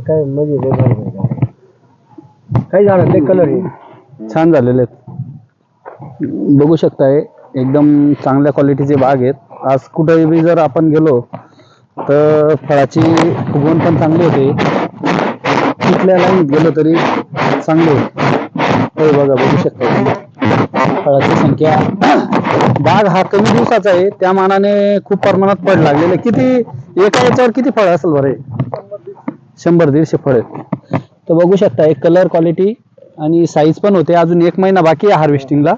काय म्हणजे लय भारी झाडं. काही कलर आहे. छान झालेले आहेत. बघू शकताय एकदम चांगल्या क्वालिटीचे बाग आहेत. आज कुठेही बी जर आपण गेलो तर फळाची फुगवण पण चांगली होते. कुठल्या लाईन गेलो तरी चांगले होय बघा बघू शकता तुम्ही. फळाची संख्या. बाग हा कमी दिवसाचा आहे. त्या मानाने खूप प्रमाणात फळ लागलेले. किती एका याच्यावर किती फळ असेल बरं शंभर दीडशे फळ आहेत. तर बघू शकता एक कलर क्वालिटी आणि साईज पण होते. अजून एक महिना बाकी आहे हार्वेस्टिंगला.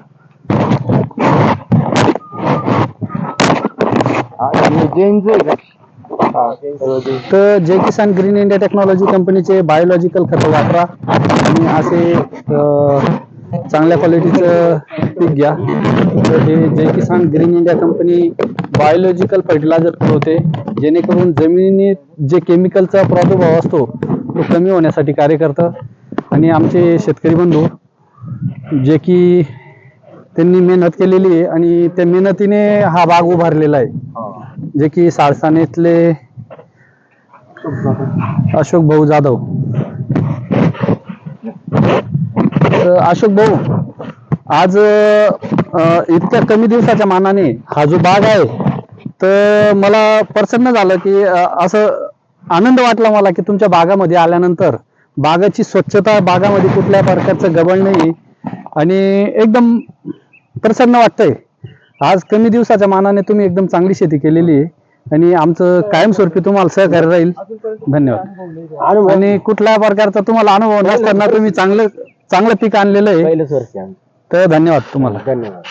तर Jai Kisan green India technology कंपनीचे बायोलॉजिकल खतं वापरा. आणि असे चांगल्या क्वालिटीचं पीक घ्या. तर हे Jai Kisan green India company biological fertiliser पुरवते. जेणेकरून जमिनीत जे केमिकलचा प्रादुर्भाव असतो तो कमी होण्यासाठी कार्य करतं. आणि आमचे शेतकरी बंधू जे की त्यांनी मेहनत केलेली आहे आणि त्या मेहनतीने हा भाग उभारलेला आहे. जे की साळसानेतले अशोक भाऊ जाधव तर अशोक भाऊ आज इतक्या कमी दिवसाच्या मानाने हा जो बाग आहे तर मला प्रसन्न झालं की असं आनंद वाटला मला की तुमच्या बागामध्ये आल्यानंतर बागाची स्वच्छता बागामध्ये कुठल्या प्रकारचं गबळ नाही आणि एकदम प्रसन्न वाटतंय. आज कमी दिवसाच्या मानाने तुम्ही एकदम चांगली शेती केलेली आहे आणि आमचं कायमस्वरूपी तुम्हाला सहकार्य राहील. धन्यवाद. आणि कुठल्या प्रकारचा तुम्हाला अनुभव नसताना तुम्ही चांगलं चांगलं पीक आणलेलं आहे. पहिलंच वर्ष आहे आमचं. तर धन्यवाद तुम्हाला. धन्यवाद.